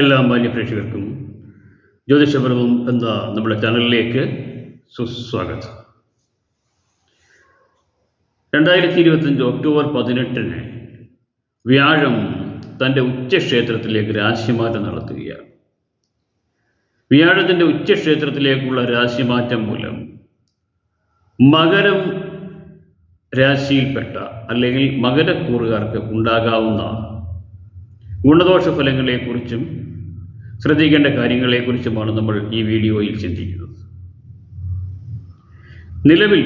എല്ലാ മാന്യ പ്രേക്ഷകർക്കും ജ്യോതിഷപരവും എന്ന നമ്മുടെ ചാനലിലേക്ക് സുസ്വാഗതം. രണ്ടായിരത്തി ഇരുപത്തഞ്ച് ഒക്ടോബർ പതിനെട്ടിന് വ്യാഴം തന്റെ ഉച്ചക്ഷേത്രത്തിലേക്ക് രാശിമാറ്റം നടത്തുകയാണ്. വ്യാഴത്തിന്റെ ഉച്ചക്ഷേത്രത്തിലേക്കുള്ള രാശിമാറ്റം മൂലം മകരം രാശിയിൽപ്പെട്ട അല്ലെങ്കിൽ മകരക്കൂറുകാർക്ക് ഉണ്ടാകാവുന്ന ഗുണദോഷ ഫലങ്ങളെക്കുറിച്ചും ശ്രദ്ധിക്കേണ്ട കാര്യങ്ങളെക്കുറിച്ചുമാണ് നമ്മൾ ഈ വീഡിയോയിൽ ചിന്തിക്കുന്നത്. നിലവിൽ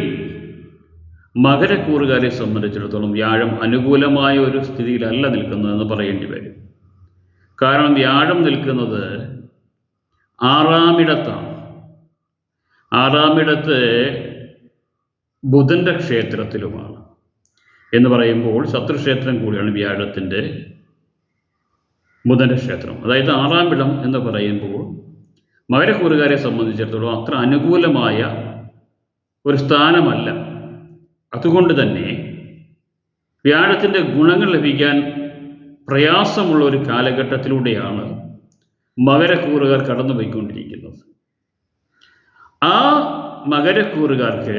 മകരക്കൂറുകാരെ സംബന്ധിച്ചിടത്തോളം വ്യാഴം അനുകൂലമായ ഒരു സ്ഥിതിയിലല്ല നിൽക്കുന്നതെന്ന് പറയേണ്ടി വരും. കാരണം വ്യാഴം നിൽക്കുന്നത് ആറാമിടത്താണ്. ആറാമിടത്ത് ബുധന്റെ ക്ഷേത്രത്തിലുമാണ് എന്ന് പറയുമ്പോൾ ശത്രുക്ഷേത്രം കൂടിയാണ് വ്യാഴത്തിന്റെ ബുധന്റെ ക്ഷേത്രം അതായത് ആറാം ഇടം എന്ന് പറയുമ്പോൾ മകരക്കൂറുകാരെ സംബന്ധിച്ചിടത്തോളം അത്ര അനുകൂലമായ ഒരു സ്ഥാനമല്ല. അതുകൊണ്ട് തന്നെ വ്യാഴത്തിന്റെ ഗുണങ്ങൾ ലഭിക്കാൻ പ്രയാസമുള്ള ഒരു കാലഘട്ടത്തിലൂടെയാണ് മകരക്കൂറുകാർ കടന്നുപോയിക്കൊണ്ടിരിക്കുന്നത്. ആ മകരക്കൂറുകാർക്ക്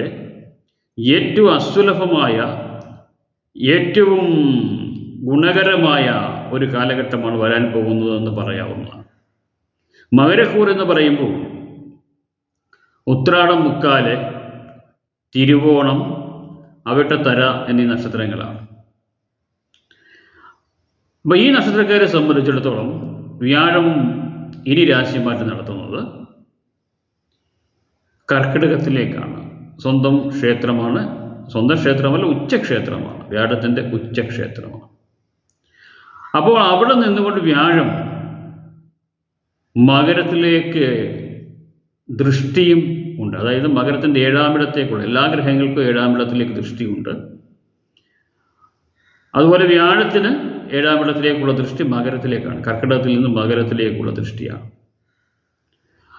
ഏറ്റവും അസുലഭമായ ഏറ്റവും ഗുണകരമായ ഒരു കാലഘട്ടമാണ് വരാൻ പോകുന്നതെന്ന് പറയാവുന്നതാണ്. മകരക്കൂർ എന്ന് പറയുമ്പോൾ ഉത്രാടം മുക്കാൽ തിരുവോണം അവിട്ടത്തര എന്നീ നക്ഷത്രങ്ങളാണ്. അപ്പോൾ ഈ നക്ഷത്രക്കാരെ സംബന്ധിച്ചിടത്തോളം വ്യാഴം ഇനി രാശിമാറ്റം നടത്തുന്നത് കർക്കിടകത്തിലേക്കാണ്. സ്വന്തം ക്ഷേത്രമാണ് സ്വന്തം ക്ഷേത്രമല്ല ഉച്ചക്ഷേത്രമാണ്. വ്യാഴത്തിന്റെ ഉച്ചക്ഷേത്രമാണ്. അപ്പോൾ അവിടെ നിന്നുകൊണ്ട് വ്യാഴം മകരത്തിലേക്ക് ദൃഷ്ടിയും ഉണ്ട്. അതായത് മകരത്തിന്റെ ഏഴാമിടത്തേക്കുള്ള എല്ലാ ഗ്രഹങ്ങൾക്കും ഏഴാമിടത്തിലേക്ക് ദൃഷ്ടിയുണ്ട്. അതുപോലെ വ്യാഴത്തിന് ഏഴാമിടത്തിലേക്കുള്ള ദൃഷ്ടി മകരത്തിലേക്കാണ്. കർക്കിടകത്തിൽ നിന്ന് മകരത്തിലേക്കുള്ള ദൃഷ്ടിയാണ്.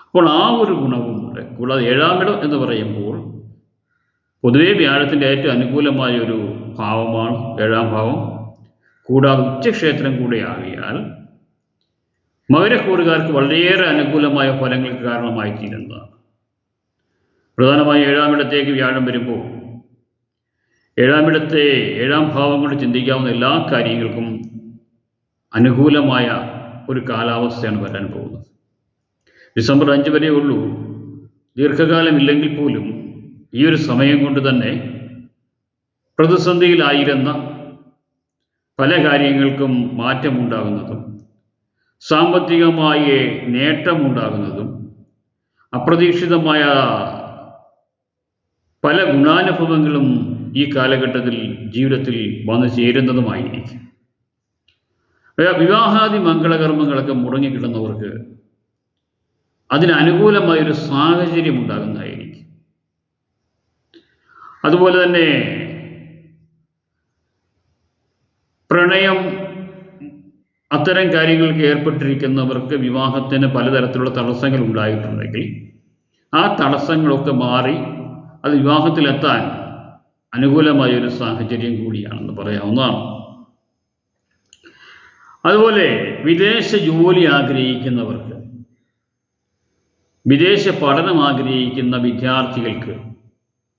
അപ്പോൾ ആ ഒരു ഗുണവുമുണ്ട് കൂടാതെ ഏഴാമിടം എന്ന് പറയുമ്പോൾ പൊതുവേ വ്യാഴത്തിന്റെ ഏറ്റവും അനുകൂലമായ ഒരു ഭാവമാണ് ഏഴാം ഭാവം. കൂടാതെ ഉച്ചക്ഷേത്രം കൂടെ ആകിയാൽ മകരക്കൂറുകാർക്ക് വളരെയേറെ അനുകൂലമായ ഫലങ്ങൾക്ക് കാരണമായി തീരുന്നതാണ് പ്രധാനമായും ഏഴാമിടത്തേക്ക് വ്യാഴം വരുമ്പോൾ ഏഴാമിടത്തെ ഏഴാം ഭാവം കൊണ്ട് ചിന്തിക്കാവുന്ന എല്ലാ കാര്യങ്ങൾക്കും അനുകൂലമായ ഒരു കാലാവസ്ഥയാണ് വരാൻ പോകുന്നത്. ഡിസംബർ അഞ്ച് വരെ ഉള്ളൂ. ദീർഘകാലമില്ലെങ്കിൽ പോലും ഈ ഒരു സമയം കൊണ്ട് തന്നെ പ്രതിസന്ധിയിലായിരുന്ന പല കാര്യങ്ങൾക്കും മാറ്റമുണ്ടാകുന്നതും സാമ്പത്തികമായ നേട്ടമുണ്ടാകുന്നതും അപ്രതീക്ഷിതമായ പല ഗുണാനുഭവങ്ങളും ഈ കാലഘട്ടത്തിൽ ജീവിതത്തിൽ വന്നു ചേരുന്നതുമായിരിക്കും. വിവാഹാദി മംഗളകർമ്മങ്ങളൊക്കെ മുടങ്ങിക്കിടുന്നവർക്ക് അതിനനുകൂലമായൊരു സാഹചര്യം ഉണ്ടാകുന്നതായിരിക്കും അതുപോലെ തന്നെ പ്രണയം അത്തരം കാര്യങ്ങൾക്ക് ഏർപ്പെട്ടിരിക്കുന്നവർക്ക് വിവാഹത്തിന് പലതരത്തിലുള്ള തടസ്സങ്ങൾ ഉണ്ടായിട്ടുണ്ടെങ്കിൽ ആ തടസ്സങ്ങളൊക്കെ മാറി അത് വിവാഹത്തിലെത്താൻ അനുകൂലമായ ഒരു സാഹചര്യം കൂടിയാണെന്ന് പറയാവുന്നതാണ്. അതുപോലെ വിദേശ ജോലി ആഗ്രഹിക്കുന്നവർക്ക് വിദേശ പഠനം ആഗ്രഹിക്കുന്ന വിദ്യാർത്ഥികൾക്ക്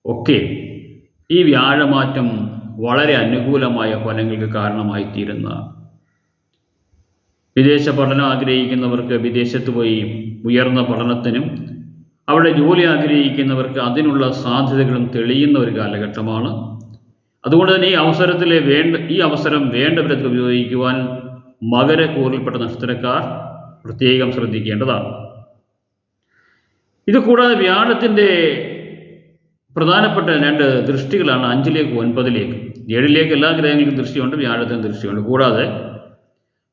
ഒക്കെ ഈ വ്യാഴമാറ്റം വളരെ അനുകൂലമായ ഫലങ്ങൾക്ക് കാരണമായി തീരുന്നതാണ് വിദേശ പഠനം ആഗ്രഹിക്കുന്നവർക്ക് വിദേശത്ത് പോയി ഉയർന്ന പഠനത്തിനും അവിടെ ജോലി ആഗ്രഹിക്കുന്നവർക്ക് അതിനുള്ള സാധ്യതകളും തെളിയുന്ന ഒരു കാലഘട്ടമാണ്. അതുകൊണ്ട് തന്നെ ഈ അവസരത്തിലെ വേണ്ട ഈ അവസരം വേണ്ട വിധത്തിൽ ഉപയോഗിക്കുവാൻ മകരക്കൂറിൽപ്പെട്ട നക്ഷത്രക്കാർ പ്രത്യേകം ശ്രദ്ധിക്കേണ്ടതാണ്. ഇത് കൂടാതെ വ്യാഴത്തിന്റെ പ്രധാനപ്പെട്ട രണ്ട് ദൃഷ്ടികളാണ് അഞ്ചിലേക്ക് ഒൻപതിലേക്ക്. ഏഴിലേക്ക് എല്ലാ ഗ്രഹങ്ങൾക്കും ദൃഷ്ടിയുണ്ട് വ്യാഴത്തിന് ദൃഷ്ടിയുണ്ട്. കൂടാതെ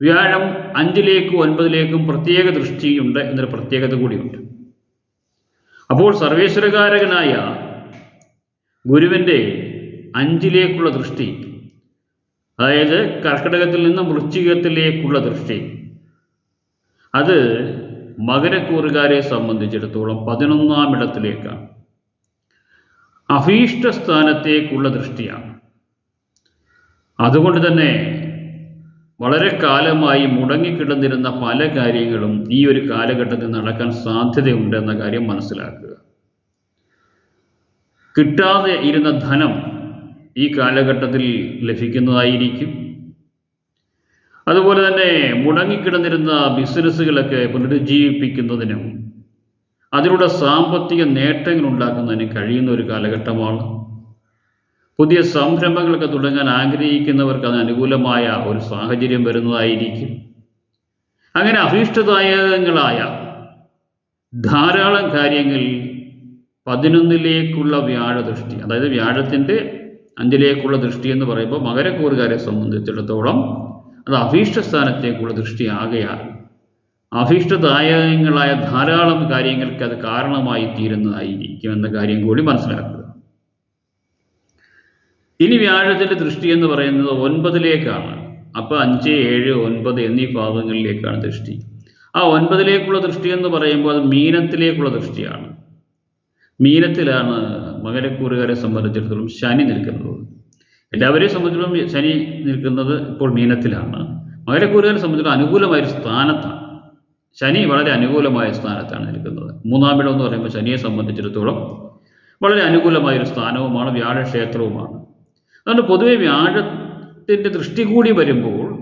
വ്യാഴം അഞ്ചിലേക്കും ഒൻപതിലേക്കും പ്രത്യേക ദൃഷ്ടിയുണ്ട് എന്നൊരു പ്രത്യേകത കൂടിയുണ്ട്. അപ്പോൾ സർവേശ്വരകാരകനായ ഗുരുവിന്റെ അഞ്ചിലേക്കുള്ള ദൃഷ്ടി അതായത് കർക്കിടകത്തിൽ നിന്നും വൃശ്ചികത്തിലേക്കുള്ള ദൃഷ്ടി അത് മകരക്കൂറുകാരെ സംബന്ധിച്ചിടത്തോളം പതിനൊന്നാം ഇടത്തിലേക്കാണ്. അഭീഷ്ട സ്ഥാനത്തേക്കുള്ള ദൃഷ്ടിയാണ്. അതുകൊണ്ട് തന്നെ വളരെ കാലമായി മുടങ്ങിക്കിടന്നിരുന്ന പല കാര്യങ്ങളും ഈ ഒരു കാലഘട്ടത്തിൽ നടക്കാൻ സാധ്യതയുണ്ട് എന്ന കാര്യം മനസ്സിലാക്കുക. കിട്ടാതെ ഇരുന്ന ധനം ഈ കാലഘട്ടത്തിൽ ലഭിക്കുന്നതായിരിക്കും. അതുപോലെ തന്നെ മുടങ്ങിക്കിടന്നിരുന്ന ബിസിനസ്സുകളൊക്കെ പുനരുജ്ജീവിപ്പിക്കുന്നതിനും അതിലൂടെ സാമ്പത്തിക നേട്ടങ്ങൾ ഉണ്ടാക്കുന്നതിന് കഴിയുന്ന ഒരു കാലഘട്ടമാണ്. പുതിയ സംരംഭങ്ങളൊക്കെ തുടങ്ങാൻ ആഗ്രഹിക്കുന്നവർക്ക് അതിന് അനുകൂലമായ ഒരു സാഹചര്യം വരുന്നതായിരിക്കും. അങ്ങനെ അഭീഷ്ടദായകങ്ങളായ ധാരാളം കാര്യങ്ങൾ പതിനൊന്നിലേക്കുള്ള വ്യാഴദൃഷ്ടി അതായത് വ്യാഴത്തിന്റെ അഞ്ചിലേക്കുള്ള ദൃഷ്ടി എന്ന് പറയുമ്പോൾ മകരക്കൂറുകാരെ സംബന്ധിച്ചിടത്തോളം അത് അഭീഷ്ട സ്ഥാനത്തേക്കുള്ള ദൃഷ്ടിയാകയാൽ അഭീഷ്ടദായകങ്ങളായ ധാരാളം കാര്യങ്ങൾക്ക് അത് കാരണമായി തീരുന്നതായിരിക്കും എന്ന കാര്യം കൂടി മനസ്സിലാക്കുക. ഇനി വ്യാഴത്തിന്റെ ദൃഷ്ടി എന്ന് പറയുന്നത് ഒൻപതിലേക്കാണ്. അപ്പോൾ അഞ്ച് ഏഴ് ഒൻപത് എന്നീ ഭാഗങ്ങളിലേക്കാണ് ദൃഷ്ടി. ആ ഒൻപതിലേക്കുള്ള ദൃഷ്ടി എന്ന് പറയുമ്പോൾ അത് മീനത്തിലേക്കുള്ള ദൃഷ്ടിയാണ്. മീനത്തിലാണ് മകരക്കൂറുകാരെ സംബന്ധിച്ചിടത്തോളം ശനി നിൽക്കുന്നത്. എല്ലാവരെയും സംബന്ധിച്ചിടത്തോളം ശനി നിൽക്കുന്നത് ഇപ്പോൾ മീനത്തിലാണ്. മകരക്കൂറുകാരെ സംബന്ധിച്ചിടത്തോളം അനുകൂലമായൊരു സ്ഥാനത്താണ്. ശനി വളരെ അനുകൂലമായ സ്ഥാനത്താണ് നിൽക്കുന്നത്. മൂന്നാം ഇടം എന്ന് പറയുമ്പോൾ ശനിയെ സംബന്ധിച്ചിടത്തോളം വളരെ അനുകൂലമായ ഒരു സ്ഥാനവുമാണ് വ്യാഴക്ഷേത്രവുമാണ്. അതുകൊണ്ട് പൊതുവെ വ്യാഴത്തിന്റെ ദൃഷ്ടി കൂടി വരുമ്പോൾ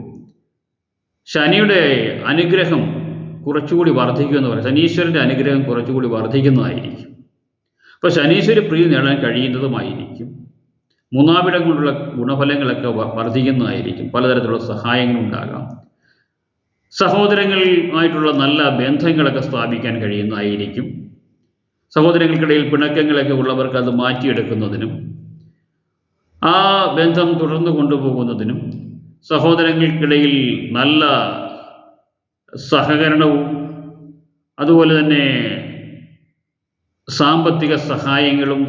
ശനിയുടെ അനുഗ്രഹം കുറച്ചുകൂടി വർദ്ധിക്കുമെന്ന് പറയും. ശനീശ്വരന്റെ അനുഗ്രഹം കുറച്ചുകൂടി വർദ്ധിക്കുന്നതായിരിക്കും. അപ്പോൾ ശനീശ്വര പ്രീതി നേടാൻ കഴിയുന്നതുമായിരിക്കും. മൂന്നാമിടം കൊണ്ടുള്ള ഗുണഫലങ്ങളൊക്കെ വർദ്ധിക്കുന്നതായിരിക്കും. പലതരത്തിലുള്ള സഹായങ്ങളുണ്ടാകാം സഹോദരങ്ങളുമായിട്ടുള്ള നല്ല ബന്ധങ്ങളൊക്കെ സ്ഥാപിക്കാൻ കഴിയുന്നതായിരിക്കും. സഹോദരങ്ങൾക്കിടയിൽ പിണക്കങ്ങളൊക്കെ ഉള്ളവർക്ക് അത് മാറ്റിയെടുക്കുന്നതിനും ആ ബന്ധം തുടർന്നു കൊണ്ടുപോകുന്നതിനും സഹോദരങ്ങൾക്കിടയിൽ നല്ല സഹകരണവും അതുപോലെ തന്നെ സാമ്പത്തിക സഹായങ്ങളും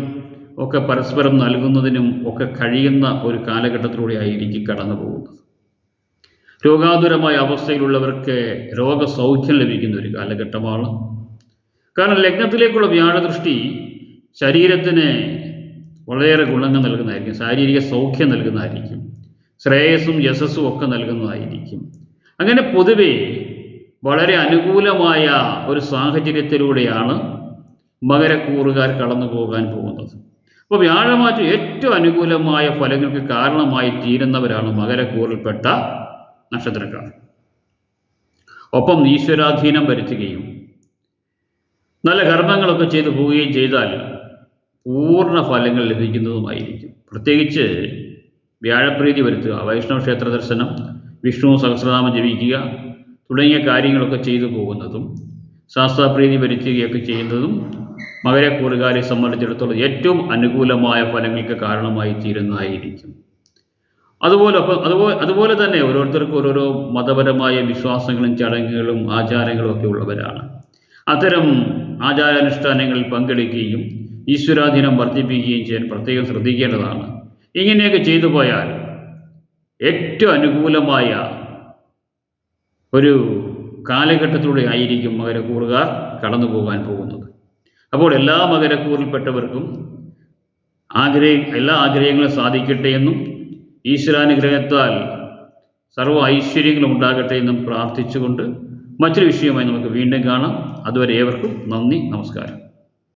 ഒക്കെ പരസ്പരം നൽകുന്നതിനും ഒക്കെ കഴിയുന്ന ഒരു കാലഘട്ടത്തിലൂടെ ആയിരിക്കും കടന്നു പോകുന്നത് രോഗാതുരമായ അവസ്ഥയിലുള്ളവർക്ക് രോഗസൗഖ്യം ലഭിക്കുന്ന ഒരു കാലഘട്ടമാണ്. കാരണം ലഗ്നത്തിലേക്കുള്ള വ്യാഴദൃഷ്ടി ശരീരത്തിന് വളരെയേറെ ഗുണങ്ങൾ നൽകുന്നതായിരിക്കും. ശാരീരിക സൗഖ്യം നൽകുന്നതായിരിക്കും. ശ്രേയസ്സും യശസ്സും ഒക്കെ നൽകുന്നതായിരിക്കും. അങ്ങനെ പൊതുവെ വളരെ അനുകൂലമായ ഒരു സാഹചര്യത്തിലൂടെയാണ് മകരക്കൂറുകാർ കടന്നു പോകാൻ പോകുന്നത്. അപ്പോൾ വ്യാഴമാറ്റം ഏറ്റവും അനുകൂലമായ ഫലങ്ങൾക്ക് കാരണമായി തീരുന്നവരാണ് മകരക്കൂറിൽപ്പെട്ട നക്ഷത്രക്കാർ. ഒപ്പം ഈശ്വരാധീനം വരുത്തുകയും നല്ല കർമ്മങ്ങളൊക്കെ ചെയ്തു പോവുകയും ചെയ്താൽ പൂർണ ഫലങ്ങൾ ലഭിക്കുന്നതുമായിരിക്കും. പ്രത്യേകിച്ച് വ്യാഴപ്രീതി വരുത്തുക വൈഷ്ണവ ക്ഷേത്ര ദർശനം വിഷ്ണു സഹസ്രനാമം ജപിക്കുക തുടങ്ങിയ കാര്യങ്ങളൊക്കെ ചെയ്തു പോകുന്നതും ശാസ്ത്രപ്രീതി വരുത്തുകയൊക്കെ ചെയ്യുന്നതും മകരക്കൂറുകാരെ സംബന്ധിച്ചിടത്തോളം ഏറ്റവും അനുകൂലമായ ഫലങ്ങൾക്ക് കാരണമായി തീരുന്നതായിരിക്കും. അതുപോലെ അതുപോലെ അതുപോലെ തന്നെ ഓരോരുത്തർക്കും ഓരോരോ മതപരമായ വിശ്വാസങ്ങളും ചടങ്ങുകളും ആചാരങ്ങളും ഒക്കെ ഉള്ളവരാണ്. അത്തരം ആചാരാനുഷ്ഠാനങ്ങളിൽ പങ്കെടുക്കുകയും ഈശ്വരാധീനം വർദ്ധിപ്പിക്കുകയും ചെയ്യാൻ പ്രത്യേകം ശ്രദ്ധിക്കേണ്ടതാണ്. ഇങ്ങനെയൊക്കെ ചെയ്തു പോയാൽ ഏറ്റവും അനുകൂലമായ ഒരു കാലഘട്ടത്തിലൂടെ ആയിരിക്കും മകരക്കൂറുകാർ കടന്നു പോകാൻ പോകുന്നത്. അപ്പോൾ എല്ലാ മകരക്കൂറിൽപ്പെട്ടവർക്കും ആഗ്രഹ എല്ലാ ആഗ്രഹങ്ങളും സാധിക്കട്ടെ എന്നും ഈശ്വരാനുഗ്രഹത്താൽ സർവ ഐശ്വര്യങ്ങളും ഉണ്ടാകട്ടെ എന്നും പ്രാർത്ഥിച്ചുകൊണ്ട് മറ്റൊരു വിഷയമായി നമുക്ക് വീണ്ടും കാണാം. അതുവരെ ഏവർക്കും നന്ദി നമസ്കാരം.